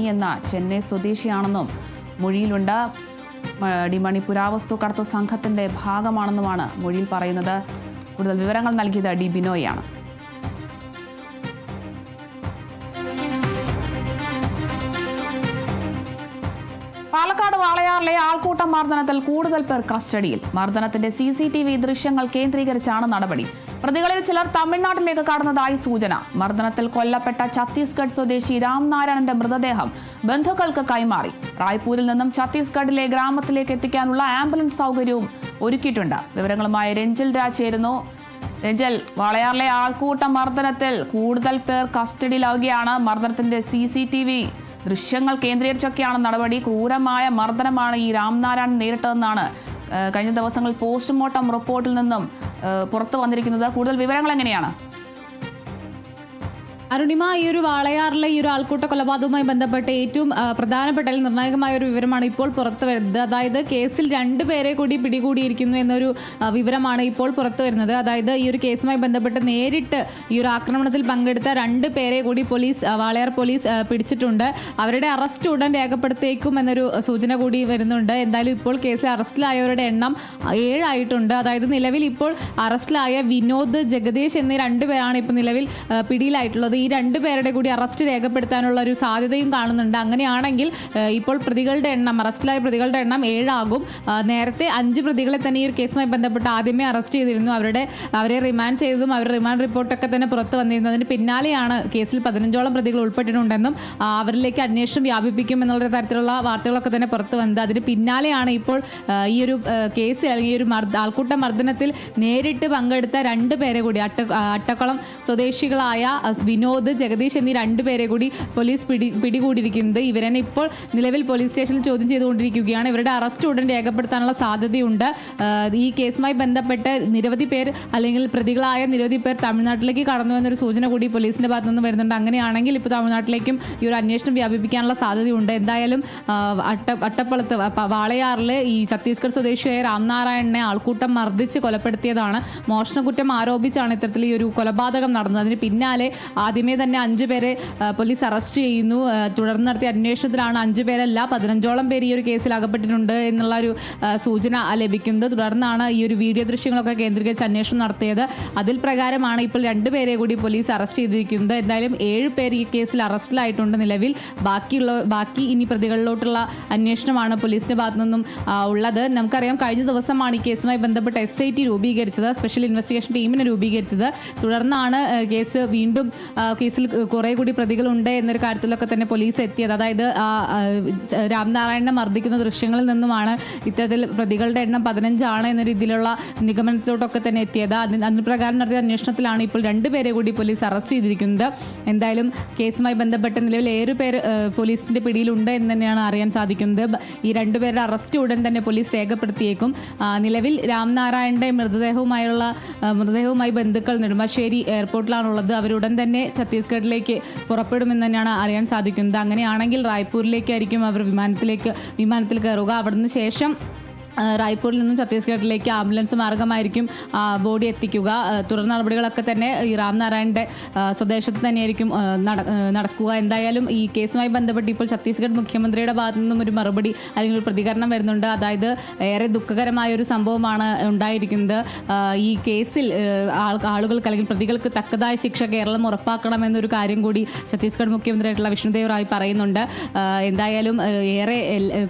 എന്ന ചെന്നൈ സ്വദേശിയാണെന്നും മൊഴിയിലുണ്ട്. ഡിമണി പുരാവസ്തു കടത്ത് സംഘത്തിന്റെ ഭാഗമാണെന്നുമാണ് മൊഴിയിൽ പറയുന്നത്. കൂടുതൽ വിവരങ്ങൾ നൽകിയത് ഡി ബിനോയാണ് പാലക്കാട് വാളയാറിലെ ആൾക്കൂട്ട മർദ്ദനത്തിൽ കൂടുതൽ പേർ കസ്റ്റഡിയിൽ. മർദ്ദനത്തിന്റെ സി സി ടി വി ദൃശ്യങ്ങൾ കേന്ദ്രീകരിച്ചാണ് നടപടി. പ്രതികളിൽ ചിലർ തമിഴ്നാട്ടിലേക്ക് കടന്നതായി സൂചന. മർദ്ദനത്തിൽ കൊല്ലപ്പെട്ട ഛത്തീസ്ഗഡ് സ്വദേശി രാംനാരായണന്റെ മൃതദേഹം ബന്ധുക്കൾക്ക് കൈമാറി. റായ്പൂരിൽ നിന്നും ഛത്തീസ്ഗഡിലെ ഗ്രാമത്തിലേക്ക് എത്തിക്കാനുള്ള ആംബുലൻസ് സൗകര്യവും ഒരുക്കിയിട്ടുണ്ട്. വിവരങ്ങളുമായി രഞ്ജിൽ രാജ് ചേരുന്നു. രഞ്ജൽ വളയാറിലെ ആൾക്കൂട്ട മർദ്ദനത്തിൽ കൂടുതൽ പേർ കസ്റ്റഡിയിലാവുകയാണ്. മർദ്ദനത്തിന്റെ സി സി ടി വി ദൃശ്യങ്ങൾ കേന്ദ്രീകരിച്ചൊക്കെയാണ് നടപടി. ക്രൂരമായ മർദ്ദനമാണ് ഈ രാംനാരായൺ നേരിട്ടതെന്നാണ് കഴിഞ്ഞ ദിവസങ്ങൾ പോസ്റ്റ്മോർട്ടം റിപ്പോർട്ടിൽ നിന്നും പുറത്തു വന്നിരിക്കുന്നത്. കൂടുതൽ വിവരങ്ങൾ എങ്ങനെയാണ്? അരുണിമ ഈ ഒരു വാളയാറിലെ ഈ ഒരു ആൾക്കൂട്ട കൊലപാതകവുമായി ബന്ധപ്പെട്ട് ഏറ്റവും പ്രധാനപ്പെട്ട അല്ലെങ്കിൽ നിർണായകമായ ഒരു വിവരമാണ് ഇപ്പോൾ പുറത്തു വരുന്നത്. അതായത് കേസിൽ രണ്ട് പേരെ കൂടി പിടികൂടിയിരിക്കുന്നു എന്നൊരു വിവരമാണ് ഇപ്പോൾ പുറത്തു വരുന്നത്. അതായത് ഈ ഒരു കേസുമായി ബന്ധപ്പെട്ട് നേരിട്ട് ഈ ഒരു ആക്രമണത്തിൽ പങ്കെടുത്ത രണ്ട് പേരെ കൂടി പോലീസ് വാളയാർ പോലീസ് പിടിച്ചിട്ടുണ്ട്. അവരുടെ അറസ്റ്റ് ഉടൻ രേഖപ്പെടുത്തേക്കും എന്നൊരു സൂചന കൂടി വരുന്നുണ്ട്. എന്തായാലും ഇപ്പോൾ കേസിൽ അറസ്റ്റിലായവരുടെ എണ്ണം ഏഴായിട്ടുണ്ട്. അതായത് നിലവിൽ ഇപ്പോൾ അറസ്റ്റിലായ വിനോദ് ജഗദീഷ് എന്നീ രണ്ട് പേരാണ് ഇപ്പോൾ നിലവിൽ ആ, ഈ രണ്ട് പേരുടെ കൂടി അറസ്റ്റ് രേഖപ്പെടുത്താനുള്ള ഒരു സാധ്യതയും കാണുന്നുണ്ട്. അങ്ങനെയാണെങ്കിൽ ഇപ്പോൾ പ്രതികളുടെ എണ്ണം അറസ്റ്റിലായ പ്രതികളുടെ എണ്ണം ഏഴാകും. നേരത്തെ അഞ്ച് പ്രതികളെ തന്നെ ഈ ഒരു കേസുമായി ബന്ധപ്പെട്ട് ആദ്യമേ അറസ്റ്റ് ചെയ്തിരുന്നു. അവരുടെ അവരെ റിമാൻഡ് ചെയ്തതും അവരുടെ റിമാൻഡ് റിപ്പോർട്ടൊക്കെ തന്നെ പുറത്ത് വന്നിരുന്നു. അതിന് പിന്നാലെയാണ് കേസിൽ പതിനഞ്ചോളം പ്രതികൾ ഉൾപ്പെട്ടിട്ടുണ്ടെന്നും അവരിലേക്ക് അന്വേഷണം വ്യാപിപ്പിക്കും എന്നുള്ള തരത്തിലുള്ള വാർത്തകളൊക്കെ തന്നെ പുറത്തു വന്നത്. അതിന് പിന്നാലെയാണ് ഇപ്പോൾ ഈ ഒരു കേസിൽ അല്ലെങ്കിൽ ഈ ഒരു ആൾക്കൂട്ട മർദ്ദനത്തിൽ നേരിട്ട് പങ്കെടുത്ത രണ്ട് പേരെ കൂടി അട്ട അട്ടക്കുളം സ്വദേശികളായ ആ, വിനോദ് ജഗദീഷ് എന്നീ രണ്ടുപേരെ കൂടി പോലീസ് പിടി പിടികൂടിയിരിക്കുന്നത്. ഇവരെന്നെ ഇപ്പോൾ നിലവിൽ പോലീസ് സ്റ്റേഷനിൽ ചോദ്യം ചെയ്തുകൊണ്ടിരിക്കുകയാണ്. ഇവരുടെ അറസ്റ്റ് ഉടൻ രേഖപ്പെടുത്താനുള്ള സാധ്യതയുണ്ട്. ഈ കേസുമായി ബന്ധപ്പെട്ട് നിരവധി പേർ അല്ലെങ്കിൽ പ്രതികളായ നിരവധി പേർ തമിഴ്നാട്ടിലേക്ക് കടന്നു എന്നൊരു സൂചന കൂടി പോലീസിന്റെ ഭാഗത്തു നിന്ന് വരുന്നുണ്ട്. അങ്ങനെയാണെങ്കിൽ ഇപ്പോൾ തമിഴ്നാട്ടിലേക്കും ഈ ഒരു അന്വേഷണം വ്യാപിപ്പിക്കാനുള്ള സാധ്യതയുണ്ട്. എന്തായാലും അട്ട അട്ടപ്പളത്ത് വാളയാറിൽ ഈ ഛത്തീസ്ഗഡ് സ്വദേശിയായ രാംനാരായണനെ ആൾക്കൂട്ടം മർദ്ദിച്ച് കൊലപ്പെടുത്തിയതാണ്. മോഷണക്കുറ്റം ആരോപിച്ചാണ് ഇത്തരത്തിൽ ഈ ഒരു കൊലപാതകം നടന്നത്. അതിന് പിന്നാലെ ആദ്യമേ തന്നെ അഞ്ചു പേരെ പോലീസ് അറസ്റ്റ് ചെയ്യുന്നു. തുടർന്ന് നടത്തിയ അന്വേഷണത്തിലാണ് അഞ്ചു പേരല്ല പതിനഞ്ചോളം പേര് ഈ ഒരു കേസിൽ അകപ്പെട്ടിട്ടുണ്ട് എന്നുള്ള ഒരു സൂചന ലഭിക്കുന്നത്. തുടർന്നാണ് ഈ ഒരു വീഡിയോ ദൃശ്യങ്ങളൊക്കെ കേന്ദ്രീകരിച്ച് അന്വേഷണം നടത്തിയത്. അതിൽ പ്രകാരമാണ് ഇപ്പോൾ രണ്ടുപേരെ കൂടി പോലീസ് അറസ്റ്റ് ചെയ്തിരിക്കുന്നത്. എന്തായാലും ഏഴ് പേർ ഈ കേസിൽ അറസ്റ്റിലായിട്ടുണ്ട് നിലവിൽ. ബാക്കിയുള്ള ബാക്കി ഇനി പ്രതികളിലോട്ടുള്ള അന്വേഷണമാണ് പോലീസിന്റെ ഭാഗത്തു നിന്നും ഉള്ളത്. നമുക്കറിയാം കഴിഞ്ഞ ദിവസമാണ് ഈ കേസുമായി ബന്ധപ്പെട്ട് എസ് ഐ ടി രൂപീകരിച്ചത്. സ്പെഷ്യൽ ഇൻവെസ്റ്റിഗേഷൻ ടീമിനെ രൂപീകരിച്ചത്. തുടർന്നാണ് കേസ് വീണ്ടും കേസിൽ കുറെ കൂടി പ്രതികളുണ്ട് എന്നൊരു കാര്യത്തിലൊക്കെ തന്നെ പോലീസ് എത്തിയത്. അതായത് രാംനാരായണനെ മർദ്ദിക്കുന്ന ദൃശ്യങ്ങളിൽ നിന്നുമാണ് ഇത്തരത്തിൽ പ്രതികളുടെ എണ്ണം പതിനഞ്ചാണ് എന്ന രീതിയിലുള്ള നിഗമനത്തിലോട്ടൊക്കെ തന്നെ എത്തിയത്. അതിന് പ്രകാരം നടത്തിയ അന്വേഷണത്തിലാണ് ഇപ്പോൾ രണ്ടുപേരെ കൂടി പോലീസ് അറസ്റ്റ് ചെയ്തിരിക്കുന്നത്. എന്തായാലും കേസുമായി ബന്ധപ്പെട്ട് നിലവിൽ ഏറെ പേർ പോലീസിന്റെ പിടിയിലുണ്ട് എന്ന് തന്നെയാണ് അറിയാൻ സാധിക്കുന്നത്. ഈ രണ്ടുപേരുടെ അറസ്റ്റ് ഉടൻ തന്നെ പോലീസ് രേഖപ്പെടുത്തിയേക്കും. നിലവിൽ രാംനാരായണന്റെ മൃതദേഹവുമായുള്ള മൃതദേഹവുമായി ബന്ധുക്കൾ നെടുമ്പാശ്ശേരി എയർപോർട്ടിലാണുള്ളത്. അവരുടൻ തന്നെ ഛത്തീസ്ഗഡിലേക്ക് പുറപ്പെടുമെന്ന് തന്നെയാണ് അറിയാൻ സാധിക്കുന്നത്. അങ്ങനെയാണെങ്കിൽ റായ്പൂരിലേക്കായിരിക്കും അവർ വിമാനത്തിലേക്ക് വിമാനത്തിൽ കയറുക. അവിടുന്ന് ശേഷം റായ്പൂരിൽ നിന്നും ഛത്തീസ്ഗഡിലേക്ക് ആംബുലൻസ് മാർഗമായിരിക്കും ബോഡി എത്തിക്കുക. തുടർ നടപടികളൊക്കെ തന്നെ ഈ രാംനാരായണന്റെ ആ, സ്വദേശത്ത് തന്നെയായിരിക്കും നട- നടക്കുക. എന്തായാലും ഈ കേസുമായി ബന്ധപ്പെട്ട് ഇപ്പോൾ ഛത്തീസ്ഗഡ് മുഖ്യമന്ത്രിയുടെ ഭാഗത്തു നിന്നും ഒരു മറുപടി അല്ലെങ്കിൽ ഒരു പ്രതികരണം വരുന്നുണ്ട്. അതായത് ഏറെ ദുഃഖകരമായ ഒരു സംഭവമാണ് ഉണ്ടായിരിക്കുന്നത്. ഈ കേസിൽ ആളുകൾക്ക് അല്ലെങ്കിൽ പ്രതികൾക്ക് തക്കതായ ശിക്ഷ കേരളം ഉറപ്പാക്കണമെന്നൊരു കാര്യം കൂടി ഛത്തീസ്ഗഡ് മുഖ്യമന്ത്രിയായിട്ടുള്ള വിഷ്ണുദേവ് റായ് പറയുന്നുണ്ട്. എന്തായാലും ഏറെ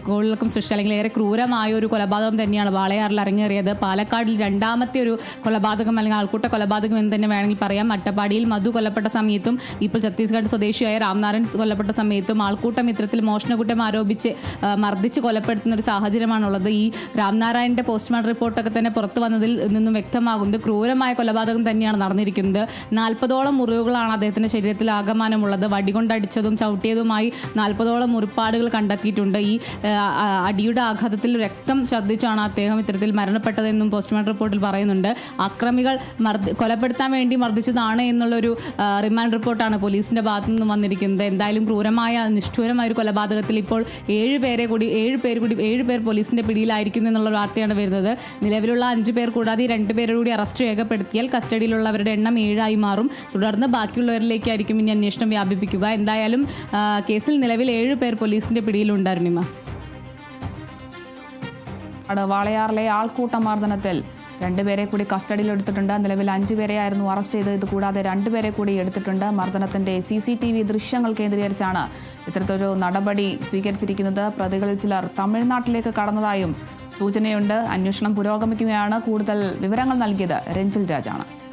കോളിലൊക്കെ സൃഷ്ടി അല്ലെങ്കിൽ ഏറെ ക്രൂരമായ ഒരു കൊലപാതകം തന്നെയാണ്. വാളയാറിൽ അരങ്ങേറിയത്. പാലക്കാടിൽ രണ്ടാമത്തെ ഒരു കൊലപാതകം അല്ലെങ്കിൽ ആൾക്കൂട്ട കൊലപാതകം എന്ന് തന്നെ വേണമെങ്കിൽ പറയാം. അട്ടപ്പാടിയിൽ മധു കൊല്ലപ്പെട്ട സമയത്തും ഇപ്പോൾ ഛത്തീസ്ഗഡ് സ്വദേശിയായ രാംനാരായൺ കൊല്ലപ്പെട്ട സമയത്തും ആൾക്കൂട്ടം ഇത്തരത്തിൽ മോഷണക്കുറ്റം ആരോപിച്ച് മർദ്ദിച്ച് കൊലപ്പെടുത്തുന്ന ഒരു സാഹചര്യമാണുള്ളത്. ഈ രാംനാരായണിന്റെ പോസ്റ്റ്മോർട്ടം റിപ്പോർട്ടൊക്കെ തന്നെ പുറത്തു വന്നതിൽ നിന്നും വ്യക്തമാകുന്നത് ക്രൂരമായ കൊലപാതകം തന്നെയാണ് നടന്നിരിക്കുന്നത്. നാൽപ്പതോളം മുറിവുകളാണ് അദ്ദേഹത്തിന്റെ ശരീരത്തിൽ ആകമാനമുള്ളത് വടികൊണ്ടടിച്ചതും ചവിട്ടിയതുമായി നാൽപ്പതോളം മുറിപ്പാടുകൾ കണ്ടെത്തിയിട്ടുണ്ട്. ഈ അടിയുടെ ആഘാതത്തിൽ രക്തം മർദ്ദിച്ചാണ് അദ്ദേഹം ഇത്തരത്തിൽ മരണപ്പെട്ടതെന്നും പോസ്റ്റ്മോർട്ടം റിപ്പോർട്ടിൽ പറയുന്നുണ്ട്. അക്രമികൾ കൊലപ്പെടുത്താൻ വേണ്ടി മർദ്ദിച്ചതാണ് എന്നുള്ളൊരു റിമാൻഡ് റിപ്പോർട്ടാണ് പോലീസിന്റെ ഭാഗത്തു നിന്നും വന്നിരിക്കുന്നത്. എന്തായാലും ക്രൂരമായ നിഷ്ഠൂരമായ ഒരു കൊലപാതകത്തിൽ ഇപ്പോൾ ഏഴ് പേരെ കൂടി ഏഴ് പേർ കൂടി ഏഴ് പേർ പോലീസിന്റെ പിടിയിലായിരിക്കുന്നു എന്നുള്ള വാർത്തയാണ് വരുന്നത്. നിലവിലുള്ള അഞ്ച് പേർ കൂടാതെ രണ്ട് പേരെ കൂടി അറസ്റ്റ് രേഖപ്പെടുത്തിയാൽ കസ്റ്റഡിയിലുള്ളവരുടെ എണ്ണം ഏഴായി മാറും. തുടർന്ന് ബാക്കിയുള്ളവരിലേക്കായിരിക്കും ഇനി അന്വേഷണം വ്യാപിപ്പിക്കുക. എന്തായാലും കേസിൽ നിലവിൽ ഏഴ് പേർ പോലീസിന്റെ പിടിയിലുണ്ട് അരുണിമ ആണ് വാളയാറിലെ ആൾക്കൂട്ട മർദ്ദനത്തിൽ രണ്ടുപേരെ കൂടി കസ്റ്റഡിയിൽ എടുത്തിട്ടുണ്ട്. നിലവിൽ അഞ്ചുപേരെയായിരുന്നു അറസ്റ്റ് ചെയ്തത്. ഇത് കൂടാതെ രണ്ടുപേരെ കൂടി എടുത്തിട്ടുണ്ട്. മർദ്ദനത്തിന്റെ സി സി ടി വി ദൃശ്യങ്ങൾ കേന്ദ്രീകരിച്ചാണ് ഇത്തരത്തിലൊരു നടപടി സ്വീകരിച്ചിരിക്കുന്നത്. പ്രതികളിൽ ചിലർ തമിഴ്നാട്ടിലേക്ക് കടന്നതായും സൂചനയുണ്ട്. അന്വേഷണം പുരോഗമിക്കുകയാണ്. കൂടുതൽ വിവരങ്ങൾ നൽകിയത് രഞ്ജിൽ രാജാണ്.